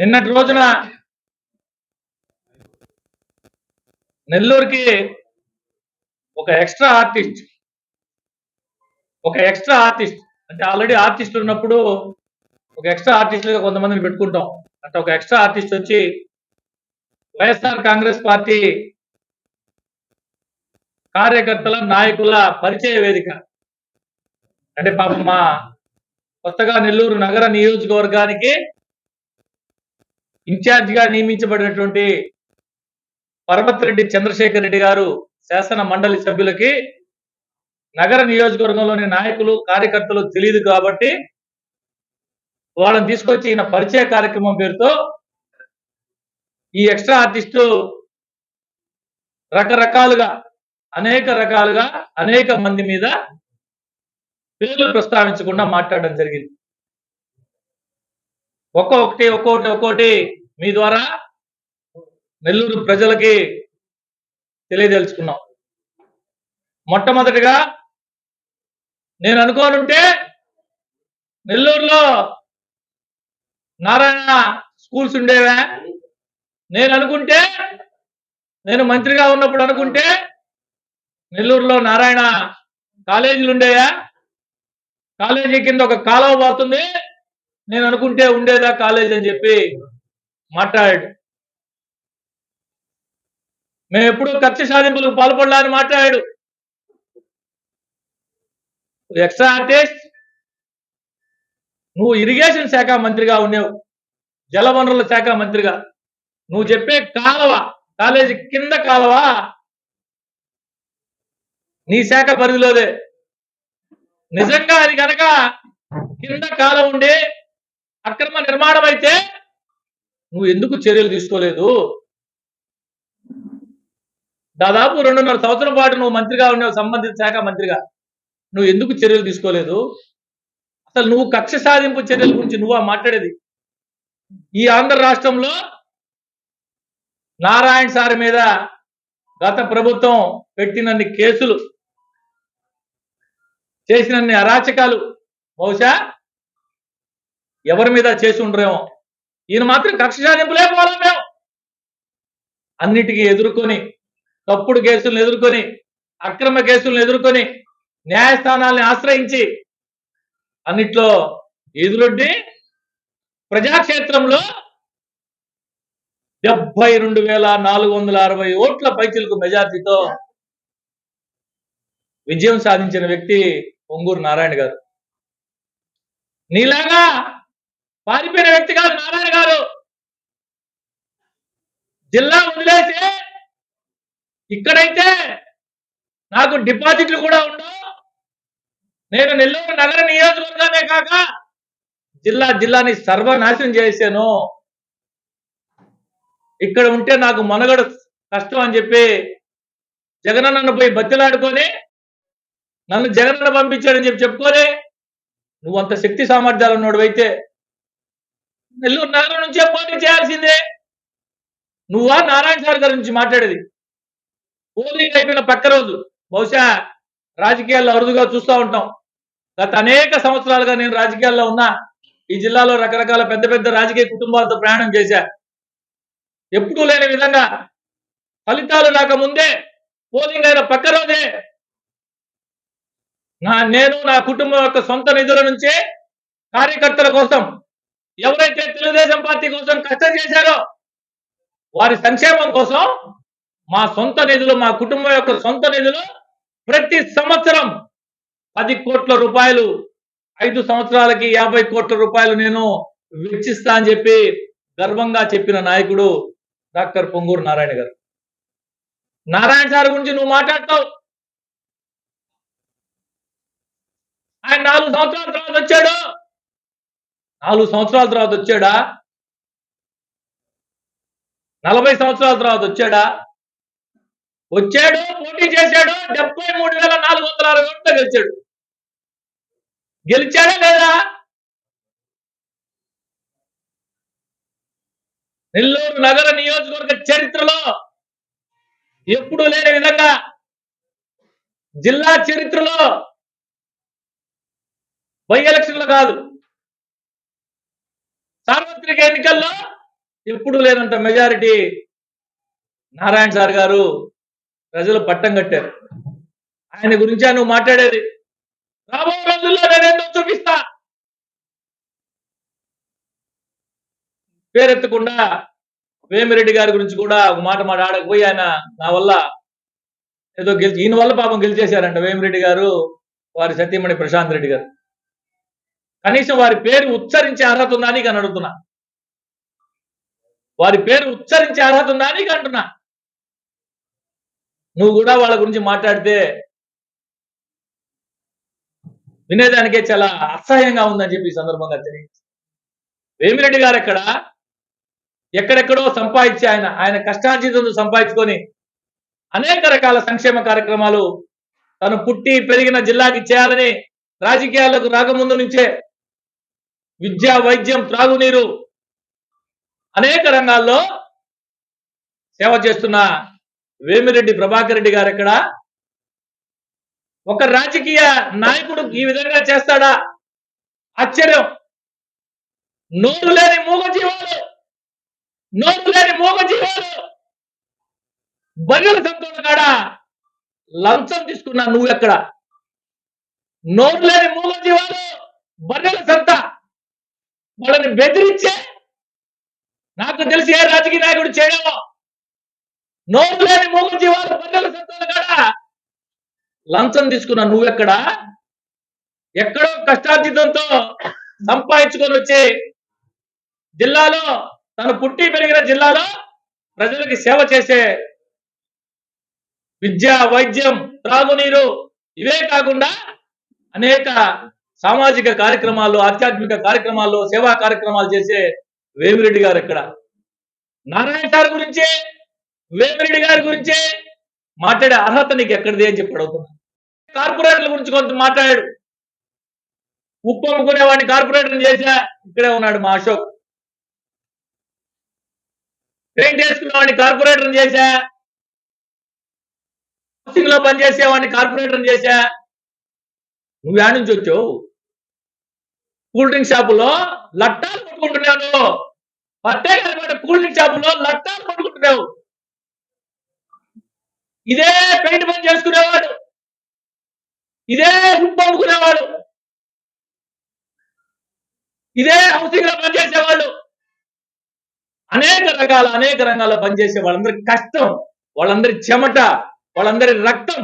నిన్నటి రోజున నెల్లూరుకి ఒక ఎక్స్ట్రా ఆర్టిస్ట్ ఒక ఎక్స్ట్రా ఆర్టిస్ట్ అంటే ఆల్రెడీ ఆర్టిస్ట్ ఉన్నప్పుడు ఒక ఎక్స్ట్రా ఆర్టిస్ట్గా కొంతమందిని పెట్టుకుంటాం. అంటే ఒక ఎక్స్ట్రా ఆర్టిస్ట్ వచ్చి వైఎస్ఆర్ కాంగ్రెస్ పార్టీ కార్యకర్తల నాయకుల పరిచయ వేదిక. అంటే పాపం మా కొత్తగా నెల్లూరు నగర నియోజకవర్గానికి ఇన్ఛార్జిగా నియమించబడినటువంటి పరమతిరెడ్డి చంద్రశేఖర్ రెడ్డి గారు శాసన మండలి సభ్యులకి నగర నియోజకవర్గంలోని నాయకులు కార్యకర్తలు తెలియదు కాబట్టి వాళ్ళని తీసుకొచ్చి ఈయన పరిచయ కార్యక్రమం పేరుతో ఈ ఎక్స్ట్రా ఆర్టిస్టు రకరకాలుగా అనేక రకాలుగా అనేక మంది మీద పేర్లు ప్రస్తావించకుండా మాట్లాడడం జరిగింది. ఒక్కొక్కటి ఒక్కొక్కటి ఒక్కొక్కటి మీ ద్వారా నెల్లూరు ప్రజలకి తెలియదలుచుకున్నాం మొట్టమొదటిగా నేను అనుకోనుంటే నెల్లూరులో నారాయణ స్కూల్స్ ఉండేవా. నేను అనుకుంటే నేను మంత్రిగా ఉన్నప్పుడు అనుకుంటే నెల్లూరులో నారాయణ కాలేజీలు ఉండేవా కాలేజీ కింద ఒక కాలువ పోతుంది. నేను అనుకుంటే ఉండేదా కాలేజ్ అని చెప్పి మాట్లాడాడు. మేము ఎప్పుడూ కక్ష సాధింపులకు పాల్పడాలని మాట్లాడాడు. ఎక్స్ట్రా ఆర్టిస్ట్ నువ్వు ఇరిగేషన్ శాఖ మంత్రిగా ఉన్నావు. జలవనరుల శాఖ మంత్రిగా. నువ్వు చెప్పే కాలువ కాలేజీ కింద కాలువ నీ శాఖ పరిధిలోదే. నిజంగా అది కనుక కింద కాలం ఉండి అక్రమ నిర్మాణం అయితే నువ్వు ఎందుకు చర్యలు తీసుకోలేదు? దాదాపు రెండున్నర సంవత్సరం పాటు నువ్వు మంత్రిగా ఉన్నావు సంబంధిత శాఖ మంత్రిగా. నువ్వు ఎందుకు చర్యలు తీసుకోలేదు? అసలు నువ్వు కక్ష సాధింపు చర్యల గురించి నువ్వా మాట్లాడేది? ఈ ఆంధ్ర రాష్ట్రంలో నారాయణ సార్ మీద గత ప్రభుత్వం పెట్టినన్ని కేసులు చేసినన్ని అరాచకాలు బహుశా ఎవరి మీద చేసి ఉండరేమో? ఈయన మాత్రం కక్ష సాధింపులే పోవాలి మేము. అన్నిటికీ ఎదుర్కొని తప్పుడు కేసులను ఎదుర్కొని అక్రమ కేసులను ఎదుర్కొని న్యాయస్థానాల్ని ఆశ్రయించి అన్నిట్లో ఎదురొడ్డి ప్రజాక్షేత్రంలో డెబ్బై రెండు వేల నాలుగు వందల అరవై ఓట్ల పైచిలకు మెజార్టీతో విజయం సాధించిన వ్యక్తి పొంగూరు నారాయణ గారు. నీలాగా పారిపోయిన వ్యక్తి కాదు నారాయణ గారు. జిల్లా వదిలేసి ఇక్కడైతే నాకు డిపాజిట్లు కూడా ఉండవు. నేను నెల్లూరు నగర నియోజకవర్గమే కాక జిల్లా జిల్లాని సర్వనాశనం చేశాను ఇక్కడ ఉంటే నాకు మనుగడ కష్టం అని చెప్పి జగనన్నను పోయి బతిలాడుకొని నన్ను జగనన్న పంపించాడని చెప్పి చెప్పుకొని నువ్వు అంత శక్తి సామర్థ్యాలు ఉన్నాడు అయితే నెల్లూరు నగరం నుంచే పోటీ చేయాల్సిందే. నువ్వా నారాయణ సార్ గారి నుంచి మాట్లాడేది. పోలింగ్ అయిపోయిన పక్క రోజు బహుశా రాజకీయాల్లో అరుదుగా చూస్తూ ఉంటాం. గత అనేక సంవత్సరాలుగా నేను రాజకీయాల్లో ఉన్నా ఈ జిల్లాలో రకరకాల పెద్ద పెద్ద రాజకీయ కుటుంబాలతో ప్రయాణం చేశా. ఎప్పుడూ లేని విధంగా ఫలితాలు నాకు ముందే పోలింగ్ అయిన పక్క రోజే నా నేను నా కుటుంబం యొక్క సొంత నిధుల నుంచే కార్యకర్తల కోసం ఎవరైతే తెలుగుదేశం పార్టీ కోసం కష్టం చేశారో వారి సంక్షేమం కోసం మా సొంత నిధులు మా కుటుంబం యొక్క సొంత నిధులు ప్రతి సంవత్సరం పది కోట్ల రూపాయలు ఐదు సంవత్సరాలకి యాభై కోట్ల రూపాయలు నేను వెచ్చిస్తా అని చెప్పి గర్వంగా చెప్పిన నాయకుడు డాక్టర్ పొంగూరు నారాయణ గారు. నారాయణ సార్ గురించి నువ్వు మాట్లాడతావు. ఆయన నాలుగు సంవత్సరాల తర్వాత వచ్చాడు. నాలుగు సంవత్సరాల తర్వాత వచ్చాడా? నలభై సంవత్సరాల తర్వాత వచ్చాడా? వచ్చాడు పోటీ చేశాడు డెబ్బై మూడు వేల నాలుగు వందల అరవై ఓట్లు గెలిచాడు. గెలిచాడా లేదా? నెల్లూరు నగర నియోజకవర్గ చరిత్రలో ఎప్పుడు లేని విధంగా జిల్లా చరిత్రలో బై ఎలక్షన్లు కాదు. సార్వత్రిక ఎన్నికల్లో ఎప్పుడు లేనంత మెజారిటీ నారాయణ సార్ గారు ప్రజలు పట్టం కట్టారు. ఆయన గురించే నువ్వు మాట్లాడేది. రాబో రోజుల్లో నేనేందో చూపిస్తా? పేరెత్తకుండా వేమిరెడ్డి గారి గురించి కూడా ఒక మాట మాట్లాడకపోయి ఆయన నా వల్ల ఏదో గెలిచి ఈయన వల్ల పాపం గెలిచేశారంట వేమిరెడ్డి గారు వారి సత్యమణి ప్రశాంత్ రెడ్డి గారు. కనీసం వారి పేరు ఉచ్చరించే అర్హత ఉందా నీకు అని అడుగుతున్నా వారి పేరు ఉచ్చరించే అర్హత ఉందా నీకు అంటున్నా నువ్వు కూడా వాళ్ళ గురించి మాట్లాడితే వినేదానికే చాలా అసహ్యంగా ఉందని చెప్పి ఈ సందర్భంగా తెలియ వేమిరెడ్డి గారు ఎక్కడ? ఎక్కడెక్కడో సంపాదించి ఆయన ఆయన కష్టార్జితంతో సంపాదించుకొని అనేక రకాల సంక్షేమ కార్యక్రమాలు తను పుట్టి పెరిగిన జిల్లాకి చేయాలని రాజకీయాలకు రాకముందు నుంచే విద్య వైద్యం త్రాగునీరు. అనేక రంగాల్లో సేవ చేస్తున్న వేమిరెడ్డి ప్రభాకర్ రెడ్డి గారు ఎక్కడ? ఒక రాజకీయ నాయకుడు ఈ విధంగా చేస్తాడా? ఆశ్చర్యం. నోరు లేని మూగ జీవాలు నోరు లేని మూగ జీవాలు బర్రెల కాడ? లంచం తీసుకున్నా నువ్వెక్కడ నోరు లేని మూగ జీవాలు బర్రెల సంత. వాళ్ళని బెదిరించే? నాకు తెలిసి ఏ రాజకీయ నాయకుడు చేయడమో? నోరు లేని మూగ జీవాలు బర్రెల సంతల కాడా? లంచం తీసుకున్న నువ్వెక్కడ? ఎక్కడో కష్టార్జితంతో సంపాదించుకొని వచ్చి జిల్లాలో తను పుట్టి పెరిగిన జిల్లాలో ప్రజలకి సేవ చేసే విద్య వైద్యం త్రాగునీరు ఇవే కాకుండా అనేక సామాజిక కార్యక్రమాల్లో ఆధ్యాత్మిక కార్యక్రమాల్లో సేవా కార్యక్రమాలు చేసే వేమిరెడ్డి గారు ఎక్కడ నారాయణ సార్ గురించి వేమిరెడ్డి గారి గురించి మాట్లాడే అర్హత నీకు ఎక్కడిది అని చెప్పి అడుగుతున్నా. కార్పొరేటర్ల గురించి కొంత మాట్లాడాడు. ఉప్పు అమ్ముకునే వాడిని కార్పొరేటర్ చేశా ఇక్కడే ఉన్నాడు మా అశోక్. పెయింట్ వేసుకునే వాడిని కార్పొరేటర్ చేశా హౌసింగ్లో పనిచేసే వాడిని కార్పొరేటర్ చేశా. నువ్వు యాడ్ నుంచి వచ్చావు? కూల్ డ్రింక్ షాపులో లట్టాలు కొట్టుకుంటున్నావు పట్టే కనబడే కూల్ డ్రింక్ షాపులో లట్టాలు కొట్టుకుంటున్నావు ఇదే పెయింట్ పని చేసుకునేవాడు. ఇదే ఉప్పు అమ్ముకునేవాడు. ఇదే హౌసింగ్లో పనిచేసేవాళ్ళు అనేక రకాల అనేక రంగాల్లో పనిచేసే వాళ్ళందరి కష్టం వాళ్ళందరి చెమట వాళ్ళందరి రక్తం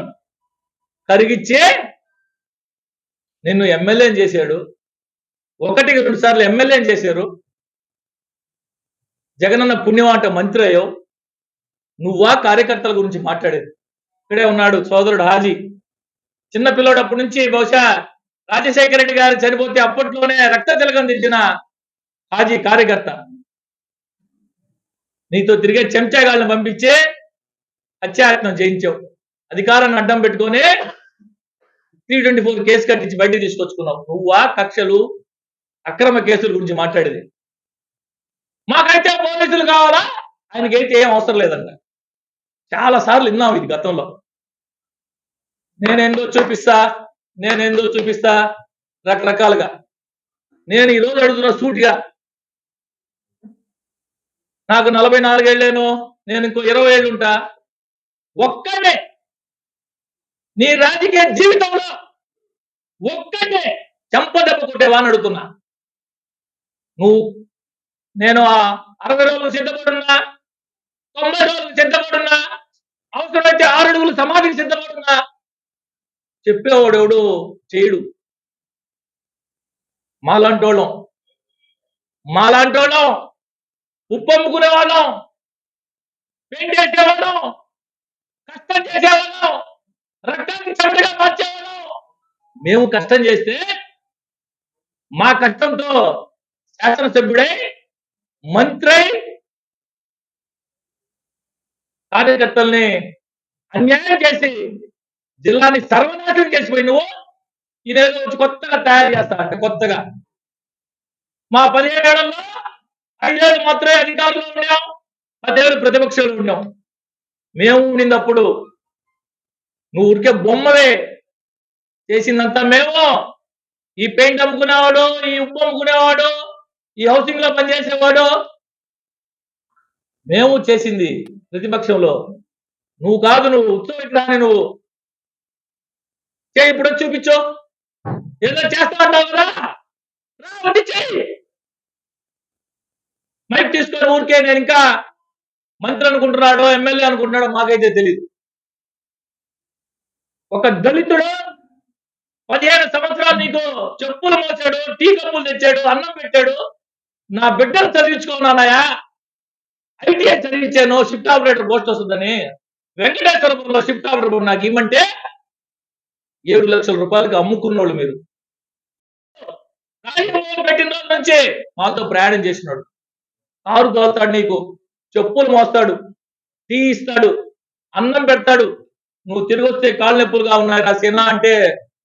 కరిగిచ్చే నిన్ను ఎమ్మెల్యే చేశాడు. ఒకటికి రెండు సార్లు ఎమ్మెల్యే చేశారు. జగనన్న పుణ్యమాట మంత్రి అయ్యో నువ్వా కార్యకర్తల గురించి మాట్లాడేది. ఇక్కడే ఉన్నాడు సోదరుడు హాజీ. చిన్న పిల్లడప్పటి నుంచి బహుశా రాజశేఖర రెడ్డి గారు చనిపోతే అప్పట్లోనే రక్త తిలకం తెచ్చిన హాజీ కార్యకర్త. నీతో తిరిగే చెంచాగాళ్ళని పంపించే హత్యాయత్నం చేయించావు. అధికారాన్ని అడ్డం పెట్టుకొని త్రీ ట్వంటీ ఫోర్ కేసు కట్టించి బయట తీసుకొచ్చుకున్నావు. నువ్వా కక్షలు అక్రమ కేసుల గురించి మాట్లాడేది. మాకైతే పోలీసులు కావాలా? ఆయనకైతే ఏం అవసరం లేదంట. చాలా సార్లు విన్నాం ఇది గతంలో. నేనేందో చూపిస్తా నేనేందో చూపిస్తా రకరకాలుగా. నేను ఈ రోజు అడుగుతున్న సూటిగా. నాకు నలభై నాలుగేళ్ళేను నేను ఇంకో ఇరవై ఏళ్ళు ఉంటా ఒక్కడే నీ రాజకీయ జీవితంలో ఒక్కటే చెంపదెబ్బ కొట్టేవాని అడుగుతున్నా నువ్వు నేను ఆ అరవై రోజులు సిద్ధపడున్నా తొంభై రోజులు సిద్ధపడున్నా అవసరమైతే ఆరు అడుగులు సమాధికి సిద్ధపడున్నా చెప్పేవాడు ఎవడు చేయడు. మాలాంటోళ్ళం. మాలాంటోళ్ళం. ఉప్పు అమ్ముకునే వాళ్ళం పెయింట్ చేసేవాళ్ళం కష్టం చేసేవాళ్ళం. రక్తాన్ని చెమటగా మార్చేవాళ్ళం. మేము కష్టం చేస్తే మా కష్టంతో శాసనసభ్యుడే మంత్రి కార్యకర్తల్ని అన్యాయం చేసి జిల్లాని సర్వనాశనం చేసిపోయి నువ్వు ఇదేదో వచ్చి కొత్తగా తయారు చేస్తా అంటే కొత్తగా. మా పదిహేడేళ్ళలో ఐదేళ్ళు మాత్రమే అధికారంలో ఉన్నాం పదేళ్ళు ప్రతిపక్షంలో ఉన్నాం. మేము ఉండినప్పుడు నువ్వు ఉరికే బొమ్మవే చేసిందంతా మేము. ఈ పెయింట్ అమ్ముకునేవాడు ఈ ఉప్పు అమ్ముకునేవాడు ఈ హౌసింగ్లో పనిచేసేవాడు? మేము చేసింది ప్రతిపక్షంలో. నువ్వు కాదు నువ్వు ఉత్సవం విగ్రహాన్ని నువ్వు. చేయి ఇప్పుడు చూపించో. ఏదో చేస్తా ఉన్నావు కదా? చేయి మైక్ తీసుకొని ఊరికే నేను ఇంకా మంత్రి అనుకుంటున్నాడో ఎమ్మెల్యే అనుకుంటున్నాడో మాకైతే తెలియదు ఒక దళితుడు పదిహేను సంవత్సరాలు నీకు చెప్పులు మోసాడు టీ కప్పులు తెచ్చాడు అన్నం పెట్టాడు నా బిడ్డలు చదివించుకున్నానయా ఐటీఐ చదివించాను షిఫ్ట్ ఆపరేటర్ పోస్ట్ వస్తుందని వెంకటేశ్వరపురంలో షిఫ్ట్ ఆపరేటర్ నాకు ఇమ్మంటే ఏడు లక్షల రూపాయలకి అమ్ముకున్నోళ్ళు మీరు. పెట్టిన రోజు నుంచి మాతో ప్రయాణం చేసినాడు. కారు దోస్తాడు నీకు చెప్పులు మోస్తాడు టీ ఇస్తాడు అన్నం పెడతాడు. నువ్వు తిరిగి వస్తే కాళ్ళు నొప్పులుగా ఉన్నాయి రా సినా అంటే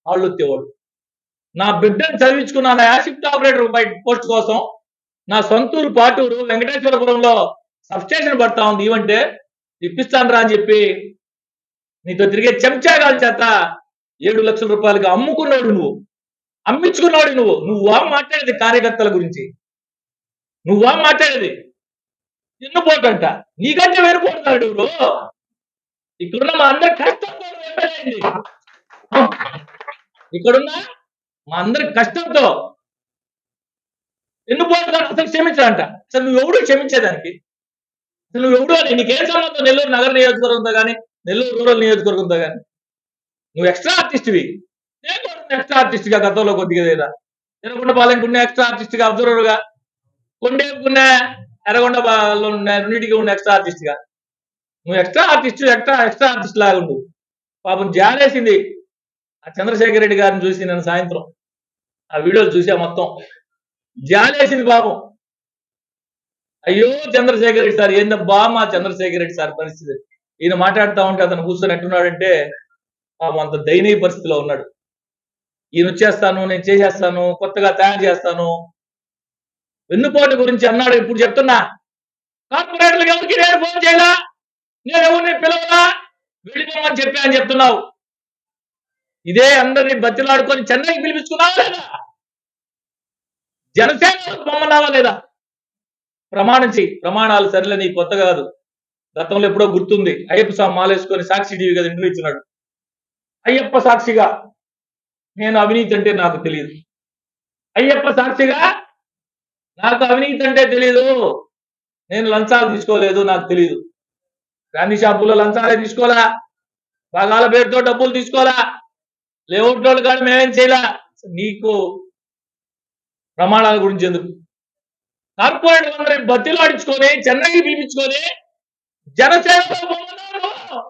కాళ్ళు వచ్చేవాడు నా బిడ్డను చదివించుకున్నాను? యాసిఫ్ట్ ఆపరేటర్ బయట పోస్ట్ కోసం నా సొంతూరు పాటూరు వెంకటేశ్వరపురంలో సబ్స్టేషన్ పడతా ఉంది. ఇవంటే ఇప్పిస్తాను రా అని చెప్పి నీతో తిరిగే చెంచాగాల చేత ఏడు లక్షల రూపాయలకి అమ్ముకున్నాడు నువ్వు. అమ్మించుకున్నాడు నువ్వు. నువ్వా మాట్లాడేది కార్యకర్తల గురించి. నువ్వా మాట్లాడేది ఎన్నుపోటంట నీకంటే వేరు పోతున్నాడు ఇక్కడున్న మా అందరి కష్టంతో ఇక్కడున్న మా అందరి కష్టంతో ఎన్నుపోతున్నాడు అసలు క్షమించాడంట అసలు నువ్వు ఎవడు క్షమించేదానికి? అసలు నువ్వు ఎవడు అని నీకేం సంబంధం నెల్లూరు నగర నియోజకవర్గంతో కానీ నెల్లూరు రూరల్ నియోజకవర్గంతో కానీ నువ్వు ఎక్స్ట్రా ఆర్టిస్ట్వి. నేను ఎక్స్ట్రా ఆర్టిస్ట్గా గతంలో కొద్దిగా లేదా ఎర్రగొండ పాలెంకున్న ఎక్స్ట్రా ఆర్టిస్ట్గా అబ్జర్వర్గా? అబ్జర్వర్గా కొండేపుకున్న ఎర్రగొండ ఉన్న రెండింటికి ఉన్న ఎక్స్ట్రా ఆర్టిస్ట్గా? నువ్వు extra artist extra extra artist లాగా ఉండు. పాపం జాలేసింది. ఆ చంద్రశేఖర్ రెడ్డి గారిని చూసి నేను సాయంత్రం. ఆ వీడియోలు చూసా మొత్తం. జాలేసింది పాపం. అయ్యో చంద్రశేఖర్ రెడ్డి సార్ ఏందబ్బా మా చంద్రశేఖర్ రెడ్డి సార్ పరిస్థితి? ఈయన మాట్లాడుతూ ఉంటే అతను కూర్చొని ఎట్టున్నాడంటే పాపం అంత దయనీయ పరిస్థితిలో ఉన్నాడు. ఈయన వచ్చేస్తాను నేను చేసేస్తాను కొత్తగా తయారు చేస్తాను. వెన్నుపోటు గురించి అన్నాడు ఇప్పుడు చెప్తున్నా. కార్పొరేటర్లకు ఎవరికి నేను ఫోన్ చేయలా? నేను ఎవరిని పిలవలా? వెళ్ళిపోమని చెప్పా అని చెప్తున్నావు. ఇదే అందరినీ బతిలాడుకొని చెన్నైకి పిలిపించుకున్నావా లేదా? జనసేన బొమ్మలావా లేదా ప్రమాణం చేయి ప్రమాణాలు సరిలే నీ కొత్త కాదు. గతంలో ఎప్పుడో గుర్తుంది. అయ్యప్ప స్వామి మాలేసుకొని సాక్షి టీవీ కదా ఇంటర్వ్యూ ఇచ్చినాడు. అయ్యప్ప సాక్షిగా నేను అవినీతి అంటే నాకు తెలియదు అయ్యప్ప సాక్షిగా నాకు అవినీతి అంటే తెలియదు నేను లంచాలు తీసుకోలేదు నాకు తెలియదు గాంధీ షాపుల్లో లంచాలే తీసుకోలా? బాగాల పేరుతో డబ్బులు తీసుకోవాలా లేఅవుట్ వాళ్ళు కానీ మేమేం చేయలా? నీకు ప్రమాణాల గురించి ఎందుకు? కార్పొరేట్ అందరినీ బతిలాడించుకొని చెన్నైకి పిలిపించుకొని జనసేనలో పొమ్మన్నారు.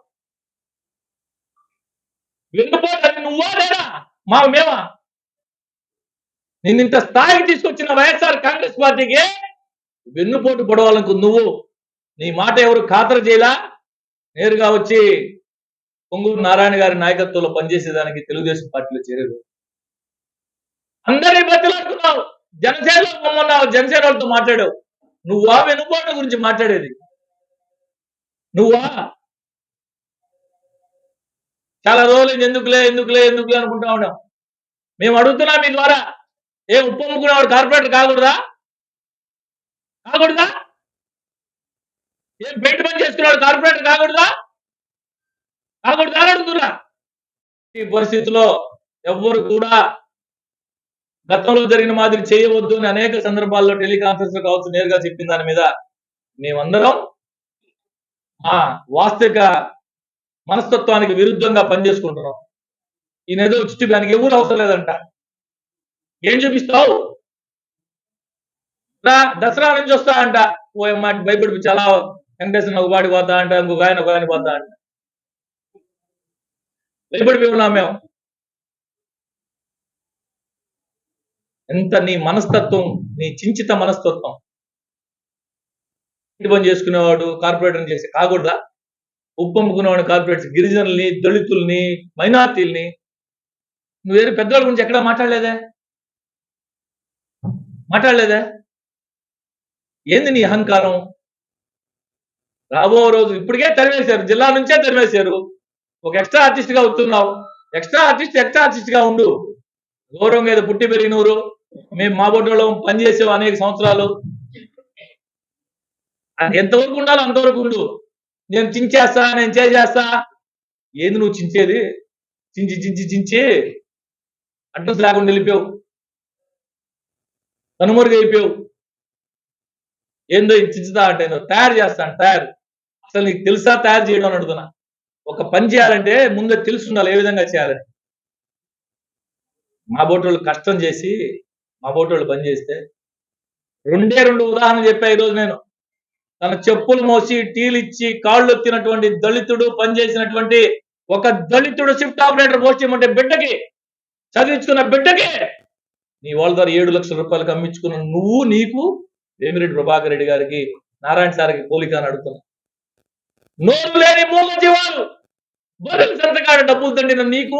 వెన్నుపోటు నువ్వా లేదా? మా మేమా? నిన్ను ఇంత స్థాయికి తీసుకొచ్చిన వైఎస్ఆర్ కాంగ్రెస్ పార్టీకి వెన్నుపోటు పొడవాలకు నువ్వు. నీ మాట ఎవరు ఖాతరు చేయలా? నేరుగా వచ్చి పొంగూరు నారాయణ గారి నాయకత్వంలో పనిచేసేదానికి తెలుగుదేశం పార్టీలో చేరారు అందరినీ బతిలాడుతున్నావు. జనసేన పొమ్మన్నావు జనసేన వాళ్ళతో మాట్లాడావు. నువ్వా వెనుకోట గురించి మాట్లాడేది? నువ్వా? చాలా రోజులు ఎందుకులే ఎందుకులే ఎందుకులే అనుకుంటా ఉన్నాం మేము అడుగుతున్నాం మీ ద్వారా. ఏ ఉప్పు అమ్ముకునేవాడు కార్పొరేటర్ కాకూడదా? కాకూడదా? ఏం పెయింట్ పని చేసుకున్నాడు కార్పొరేటర్ కాకూడదా? కాకూడదా అడుగుతున్నా. ఈ పరిస్థితిలో ఎవ్వరు కూడా గతంలో జరిగిన మాదిరి చేయవద్దు అని అనేక సందర్భాల్లో టెలికాన్ఫరెన్స్లో కావచ్చు నేరుగా చెప్పిన దాని మీద మేమందరం ఆ వాస్తవిక మనస్తత్వానికి విరుద్ధంగా పనిచేసుకుంటున్నాం. ఈయన ఏదో చుట్టూ దానికి ఎవరు అవసరం లేదంట. ఏం చూపిస్తావు? రా దసరా నుంచి వస్తా అంట. ఓ అమ్మ భయపడి చాలా వెంకటేశ్వర ఒక పాడి పోతా అంట ఇంకొక ఆయన ఒక ఆయన పోతా అంట. భయపడిపోయి ఉన్నాం మేము. ఎంత నీ మనస్తత్వం నీ చించిత మనస్తత్వం. ఇంటి పని చేసుకునేవాడు కార్పొరేటర్ని చేసి కాకూడదా? ఉప్పొమ్ముకునేవాడు కార్పొరేట్స్ గిరిజనుల్ని దళితుల్ని మైనార్టీల్ని. నువ్వు వేరే పెద్దవాళ్ళ గురించి ఎక్కడా మాట్లాడలేదే? మాట్లాడలేదే? ఏంది నీ అహంకారం? రాబో రోజు ఇప్పటికే తరిమేశారు జిల్లా నుంచే తరిమేశారు. ఒక ఎక్స్ట్రా ఆర్టిస్ట్గా వస్తున్నావు ఎక్స్ట్రా ఆర్టిస్ట్ ఎక్స్ట్రా ఆర్టిస్ట్గా ఉండు. గౌరవంగా ఏదో పుట్టి పెరిగినూరు. మేము మా బొడ్డలో పనిచేసాం అనేక సంవత్సరాలు. ఎంతవరకు ఉండాలో అంతవరకు ఉండు. నేను చించేస్తా నేను చేసేస్తా. ఏంది నువ్వు చించేది? చించి చించి చించి అడ్రస్ లేకుండా వెళ్ళిపోయావు కనుమరుగు అయిపోయావు. ఏందో ఇది చించుతా అంటే నువ్వు తయారు చేస్తాను తయారు. అసలు నీకు తెలుసా తయారు చేయడం అని అడుగుతున్నా. ఒక పని చేయాలంటే ముందే తెలిసి ఉండాలి ఏ విధంగా చేయాలని. మా బోటోళ్ళు కష్టం చేసి మా బోటోళ్ళు పని చేస్తే. రెండే రెండు ఉదాహరణ చెప్పా ఈరోజు నేను. తన చెప్పులు మోసి టీలు ఇచ్చి కాళ్ళు ఎత్తినటువంటి దళితుడు పనిచేసినటువంటి ఒక దళితుడు షిఫ్ట్ ఆపరేటర్ పోస్ట్ చేయమంటే బిడ్డకి చదివించుకున్న బిడ్డకి నీ వాళ్ళ ద్వారా ఏడు లక్షల రూపాయలకు అమ్మించుకున్న నువ్వు నీకు వేమిరెడ్డి ప్రభాకర్ రెడ్డి గారికి నారాయణ సార్కి పోలిక అని అడుగుతున్నా. నోరు లేని మూల జీవాలు బదులు సంతకాడ డబ్బులు తండిన నీకు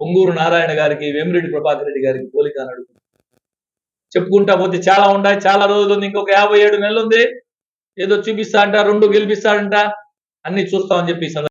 పొంగూరు నారాయణ గారికి వేమిరెడ్డి ప్రభాకర్ రెడ్డి గారికి పోలిక అని అడుగుతున్నాను చెప్పుకుంటా పోతే చాలా ఉన్నాయి చాలా రోజులు ఉంది ఇంకొక యాభై ఏడు నెలలు ఉంది. ఏదో చూపిస్తా అంట రెండు గెలిపిస్తాడంట అన్ని చూస్తామని చెప్పి